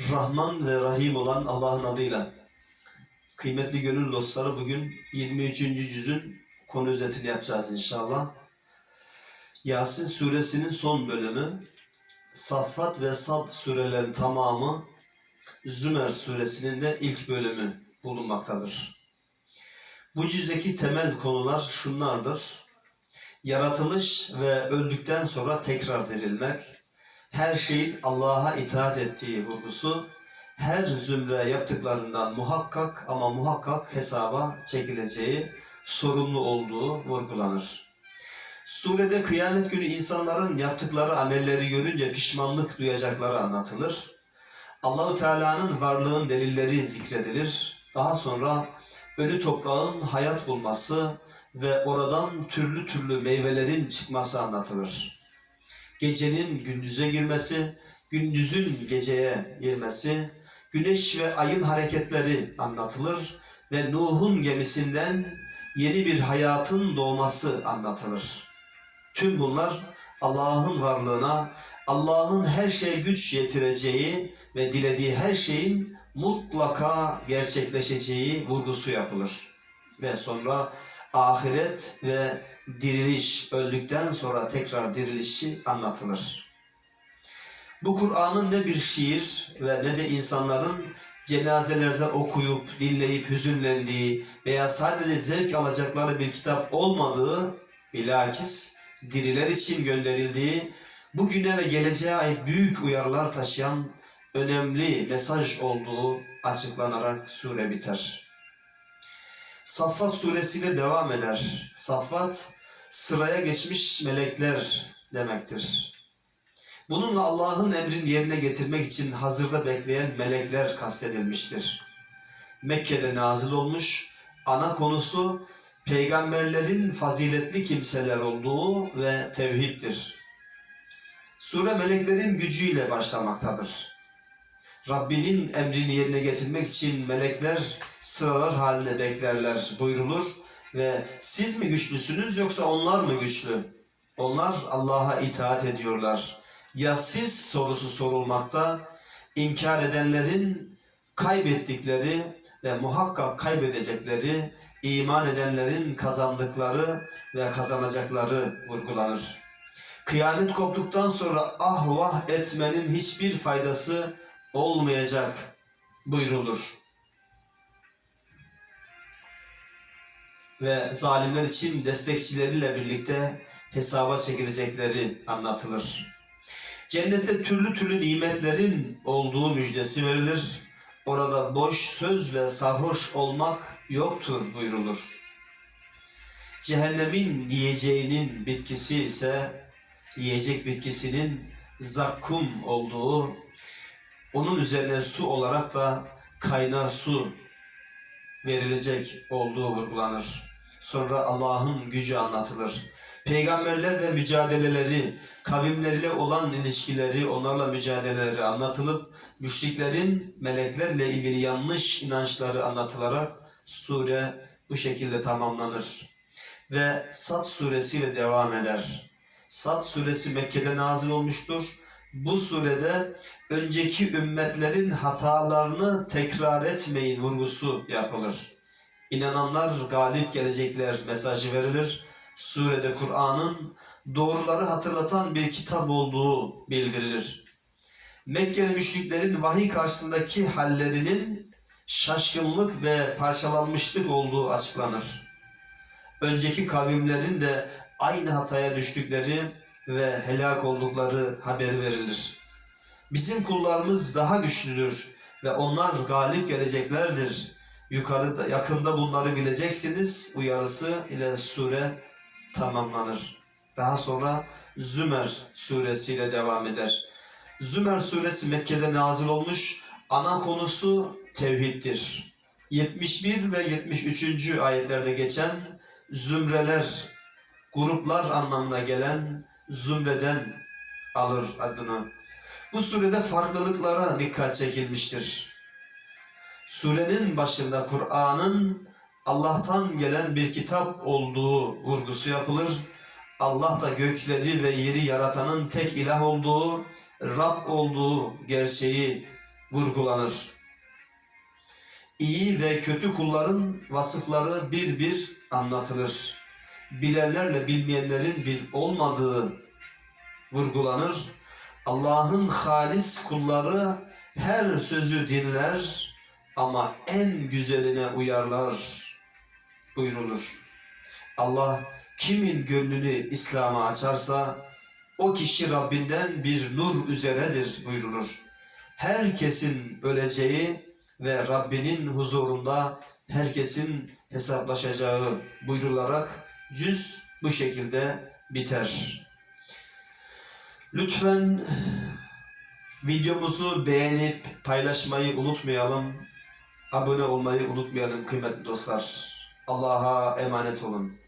Rahman ve Rahim olan Allah'ın adıyla. Kıymetli gönül dostları bugün 23. cüzün konu özetini yapacağız inşallah. Yasin suresinin son bölümü, Saffat ve Sad surelerin tamamı, Zümer suresinin de ilk bölümü bulunmaktadır. Bu cüzdeki temel konular şunlardır. Yaratılış ve öldükten sonra tekrar dirilmek, her şeyin Allah'a itaat ettiği vurgusu, her zümre yaptıklarından muhakkak ama muhakkak hesaba çekileceği, sorumlu olduğu vurgulanır. Surede kıyamet günü insanların yaptıkları amelleri görünce pişmanlık duyacakları anlatılır. Allahu Teala'nın varlığın delilleri zikredilir. Daha sonra ölü toprağın hayat bulması ve oradan türlü türlü meyvelerin çıkması anlatılır gecenin gündüze girmesi, gündüzün geceye girmesi, güneş ve ayın hareketleri anlatılır ve Nuh'un gemisinden yeni bir hayatın doğması anlatılır. Tüm bunlar Allah'ın varlığına, Allah'ın her şeye güç yetireceği ve dilediği her şeyin mutlaka gerçekleşeceği vurgusu yapılır. Ve sonra ahiret ve diriliş, öldükten sonra tekrar dirilişi anlatılır. Bu Kur'an'ın ne bir şiir ve ne de insanların cenazelerde okuyup, dinleyip hüzünlendiği veya sadece zevk alacakları bir kitap olmadığı, bilakis diriler için gönderildiği, bugüne ve geleceğe ait büyük uyarılar taşıyan önemli mesaj olduğu açıklanarak sure biter. Saffat suresiyle devam eder. Saffat sıraya geçmiş melekler demektir. Bununla Allah'ın emrini yerine getirmek için hazırda bekleyen melekler kastedilmiştir. Mekke'de nazil olmuş, ana konusu peygamberlerin faziletli kimseler olduğu ve tevhiddir. Sure meleklerin gücüyle başlamaktadır. Rabbinin emrini yerine getirmek için melekler sıralar halinde beklerler buyrulur ve siz mi güçlüsünüz yoksa onlar mı güçlü? Onlar Allah'a itaat ediyorlar. Ya siz sorusu sorulmakta, inkar edenlerin kaybettikleri ve muhakkak kaybedecekleri, iman edenlerin kazandıkları ve kazanacakları vurgulanır. Kıyamet koptuktan sonra ah vah etmenin hiçbir faydası olmayacak buyrulur. Ve zalimler için destekçileriyle birlikte hesaba çekilecekleri anlatılır. Cennette türlü türlü nimetlerin olduğu müjdesi verilir. Orada boş söz ve sarhoş olmak yoktur buyrulur. Cehennemin yiyeceğinin bitkisi ise yiyecek bitkisinin zakkum olduğu onun üzerine su olarak da kaynar su verilecek olduğu vurgulanır. Sonra Allah'ın gücü anlatılır. Peygamberler ve mücadeleleri, kavimleriyle olan ilişkileri, onlarla mücadeleleri anlatılıp, müşriklerin meleklerle ilgili yanlış inançları anlatılarak sure bu şekilde tamamlanır. Ve Sad suresiyle devam eder. Sad suresi Mekke'de nazil olmuştur. Bu surede önceki ümmetlerin hatalarını tekrar etmeyin vurgusu yapılır. İnananlar galip gelecekler mesajı verilir. Surede Kur'an'ın doğruları hatırlatan bir kitap olduğu bildirilir. Mekkeli müşriklerin vahiy karşısındaki hallerinin şaşkınlık ve parçalanmışlık olduğu açıklanır. Önceki kavimlerin de aynı hataya düştükleri ve helak oldukları haberi verilir. Bizim kullarımız daha güçlüdür ve onlar galip geleceklerdir. Yukarıda, yakında bunları bileceksiniz uyarısı ile sure tamamlanır. Daha sonra Zümer suresiyle devam eder. Zümer suresi Mekke'de nazil olmuş. Ana konusu tevhiddir. 71 ve 73. ayetlerde geçen zümreler, gruplar anlamına gelen zümreden alır adını. Bu surede farklılıklara dikkat çekilmiştir. Surenin başında Kur'an'ın Allah'tan gelen bir kitap olduğu vurgusu yapılır. Allah da gökleri ve yeri yaratanın tek ilah olduğu, Rab olduğu gerçeği vurgulanır. İyi ve kötü kulların vasıfları bir bir anlatılır. Bilenlerle bilmeyenlerin bir olmadığı vurgulanır. Allah'ın halis kulları her sözü dinler ama en güzeline uyarlar buyrulur. Allah kimin gönlünü İslam'a açarsa o kişi Rabbinden bir nur üzeredir buyrulur. Herkesin öleceği ve Rabbinin huzurunda herkesin hesaplaşacağı buyrularak cüz bu şekilde biter. Lütfen videomuzu beğenip paylaşmayı unutmayalım. Abone olmayı unutmayalım kıymetli dostlar. Allah'a emanet olun.